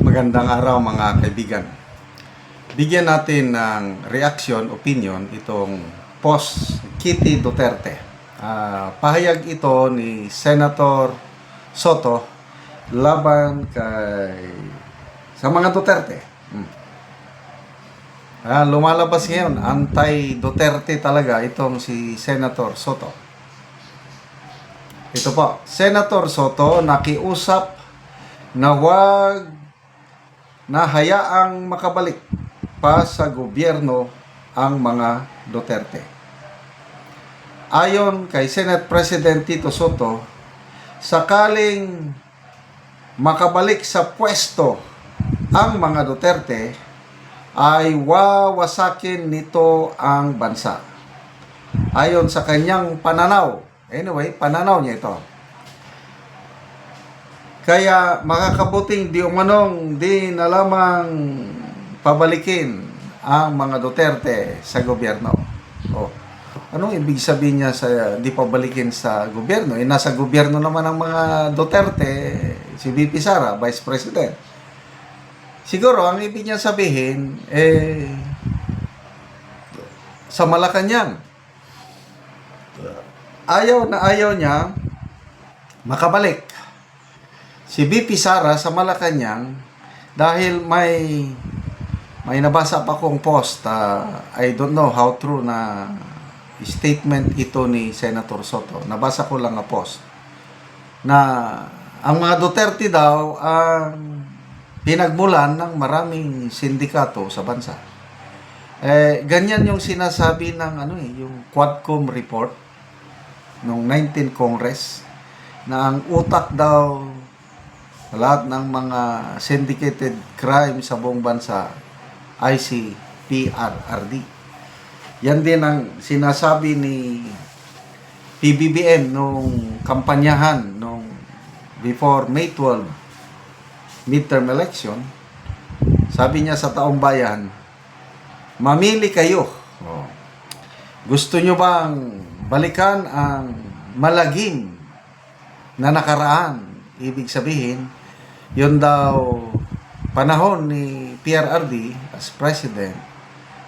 Magandang araw mga kaibigan. Bigyan natin ng reaction, opinion itong post Kitty Duterte. Ah, pahayag ito ni Senator Soto laban kay sa mga Duterte. Hmm. Ah, lumalabas ngayon, anti-Duterte talaga itong si Senator Soto. Ito po, Senator Soto nakiusap na wag na hayaang makabalik pa sa gobyerno ang mga Duterte. Ayon kay Senate President Tito Soto, sakaling makabalik sa pwesto ang mga Duterte, ay wawasakin nito ang bansa. Ayon sa kanyang pananaw, anyway, pananaw niya ito, kaya makakabuting di umanong di na pabalikin ang mga Duterte sa gobyerno. Oh. Anong ibig sabihin niya sa di pabalikin sa gobyerno? Eh, nasa gobyerno naman ang mga Duterte, si VP Sara, Vice President. Siguro, ang ibig niya sabihin, eh, sa Malacanang, ayaw na ayaw niya makabalik si BP Sara sa Malacanang dahil may may nabasa pa kong post uh, I don't know how true na statement ito ni Senator Soto. Nabasa ko lang na post. Na ang mga Duterte daw ang pinagmulan ng maraming sindikato sa bansa. Eh ganyan yung sinasabi ng ano eh yung Quadcom report nung 19 Congress na ang utak daw lahat ng mga syndicated crime sa buong bansa ay si PRRD. Yan din ang sinasabi ni PBBM nung kampanyahan nung before May 12 midterm election. Sabi niya sa taong bayan, mamili kayo. Oh. Gusto nyo bang balikan ang malagim na nakaraan? Ibig sabihin, yun daw panahon ni PRRD as president,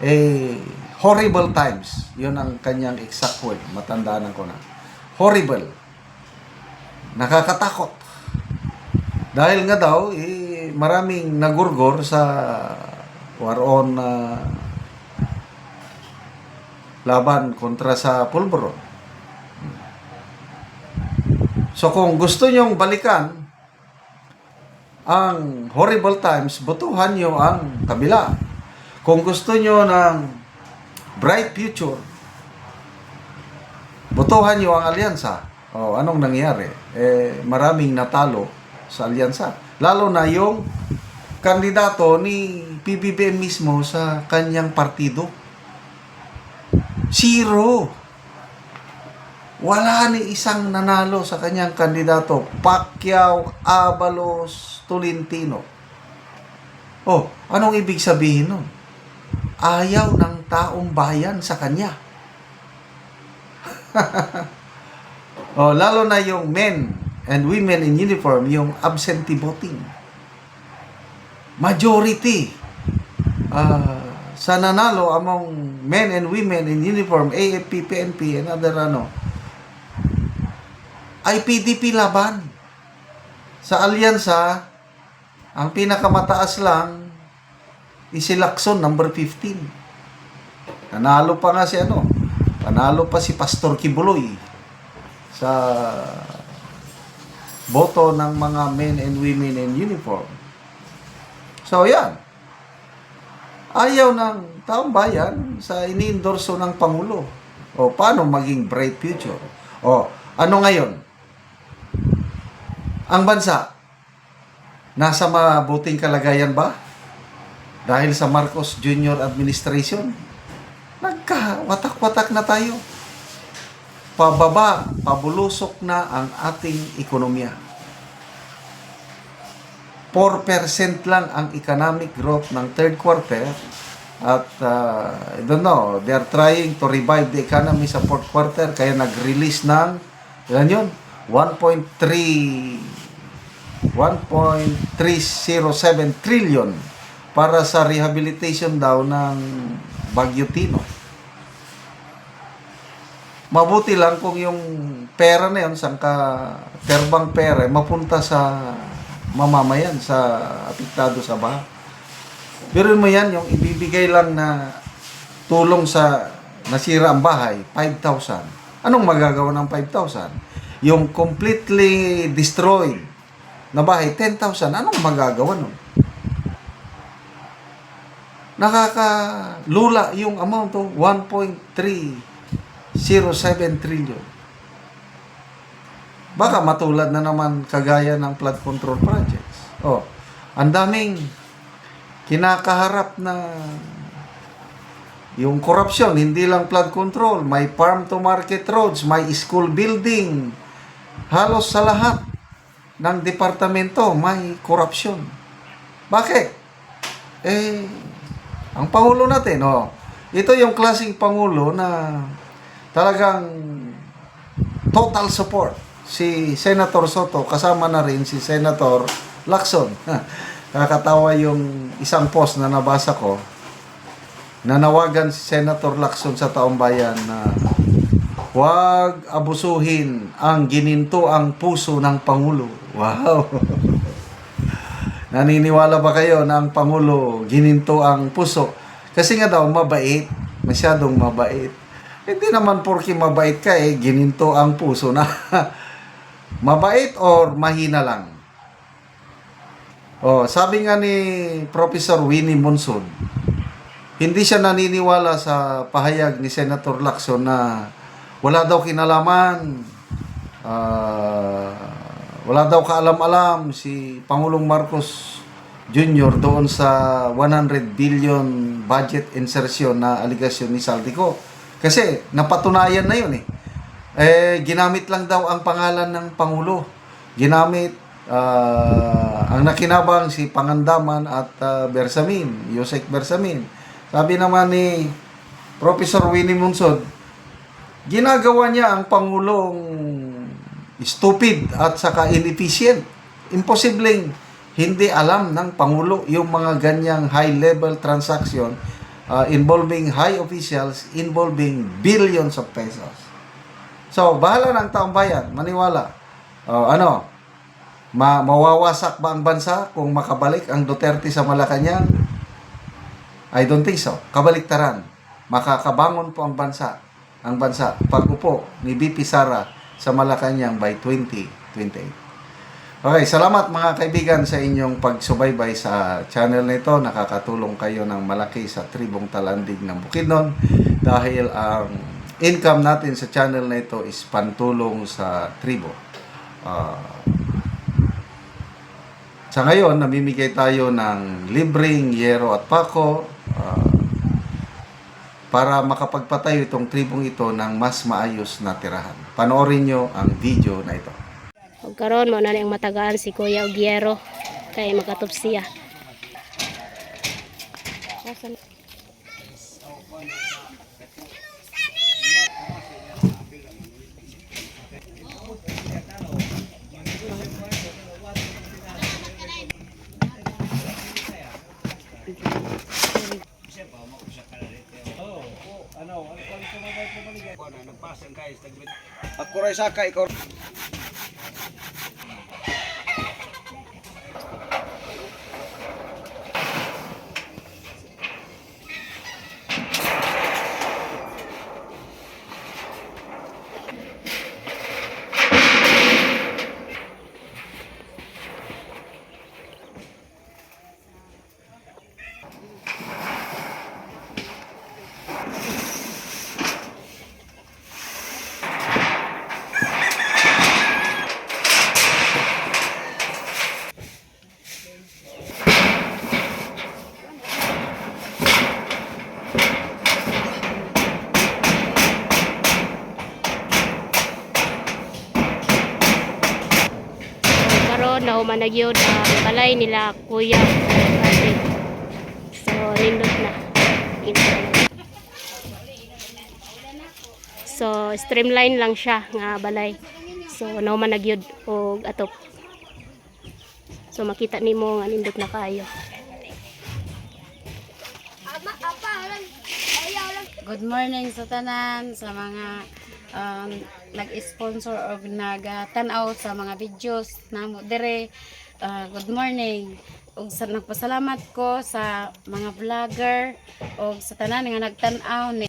eh, horrible times. Yun ang kanyang exact word. Matandaan ko na. Horrible. Nakakatakot. Dahil nga daw, eh, maraming nagurgor sa war on uh, laban kontra sa pulburon. So kung gusto nyong balikan ang horrible times, butuhan nyo ang kabila. Kung gusto nyo ng bright future, butuhan nyo ang alyansa. O, anong nangyari? Eh, maraming natalo sa alyansa. Lalo na yung kandidato ni PBBM mismo sa kanyang partido. Zero. Wala ni isang nanalo sa kanyang kandidato. Pacquiao, Abalos, Tolentino. Oh, anong ibig sabihin nun? Ayaw ng taong bayan sa kanya. oh, lalo na yung men and women in uniform, yung absentee voting. Majority ah, sa nanalo among men and women in uniform, AFP, PNP, and other ano, ay PDP laban. Sa alyansa, ang pinakamataas lang is si Lacson, number 15. Nanalo pa nga si ano, panalo pa si Pastor Kibuloy sa boto ng mga men and women in uniform. So, yan. Ayaw ng taong bayan sa iniendorso ng Pangulo. O, paano maging bright future? O, ano ngayon? Ang bansa, nasa mabuting kalagayan ba? Dahil sa Marcos Jr. administration, nagka-watak-watak na tayo. Pababa, pabulusok na ang ating ekonomiya. 4% lang ang economic growth ng third quarter at uh, I don't know, they are trying to revive the economy sa fourth quarter kaya nag-release ng ilan yun? 1.3 1.307 trillion para sa rehabilitation daw ng Bagyo Tino. Mabuti lang kung yung pera na yun, sangka terbang pera, eh, mapunta sa mamamayan, sa apektado sa baha. Pero mo yan, yung ibibigay lang na tulong sa nasira ang bahay, 5,000. Anong magagawa ng 5,000? Yung completely destroyed na bahay, 10,000. Anong magagawa nun? Nakakalula yung amount of 1.307 trillion. Baka matulad na naman kagaya ng flood control projects. Oh, ang daming kinakaharap na yung korupsyon, hindi lang flood control, may farm to market roads, may school building, halos sa lahat ng departamento may korupsyon. Bakit? Eh, ang Pangulo natin, oh, ito yung klaseng Pangulo na talagang total support. Si Senator Soto, kasama na rin si Senator Lacson. Nakakatawa yung isang post na nabasa ko, nanawagan si Senator Lacson sa taong bayan na huwag abusuhin ang gininto ang puso ng Pangulo. Wow! Naniniwala ba kayo na ang Pangulo gininto ang puso? Kasi nga daw, mabait. Masyadong mabait. Hindi naman porki mabait ka eh, gininto ang puso na. mabait or mahina lang? Oh, sabi nga ni Professor Winnie Monson, hindi siya naniniwala sa pahayag ni Senator Lacson na wala daw kinalaman, ah, wala daw kaalam-alam si Pangulong Marcos Jr. doon sa 100 billion budget insertion na aligasyon ni Saldico. Kasi napatunayan na yun eh. Eh, ginamit lang daw ang pangalan ng Pangulo. Ginamit ah, ang nakinabang si Pangandaman at ah, Bersamin, Yosek Bersamin. Sabi naman ni Professor Winnie Munsod, ginagawa niya ang Pangulong stupid at saka inefficient. Imposibleng hindi alam ng Pangulo yung mga ganyang high-level transaction uh, involving high officials involving billions of pesos. So, bahala ng taong bayan, maniwala. Uh, ano, ma mawawasak ba ang bansa kung makabalik ang Duterte sa Malacanang? I don't think so. Kabaliktaran. Makakabangon po ang bansa, ang bansa pag-upo ni BP Sara sa Malacanang by 2028. Okay, salamat mga kaibigan sa inyong pagsubaybay sa channel na ito. Nakakatulong kayo ng malaki sa tribong talandig ng Bukidnon dahil ang income natin sa channel na ito is pantulong sa tribo. Ah, sa ngayon, namimigay tayo ng libreng yero at pako ah, para makapagpatayo itong tribong ito ng mas maayos na tirahan. Panoorin nyo ang video na ito. Ug karon mo na ang matagaan si Kuya Ogiero kay makatup siya. Asan? Ako rin saka, ikaw Ug nahuman na ang balay nila Kuya Ate. So nindot na. So streamline lang siya nga balay. So nahuman na gyud og atop. So makita nimo nga nindot na kayo. Good morning sa tanan, sa mga um, nag-sponsor o nag-tanaw sa mga videos namo dire. Uh, good morning. ug sa nagpasalamat ko sa mga vlogger o sa tanan nga nagtan-aw ni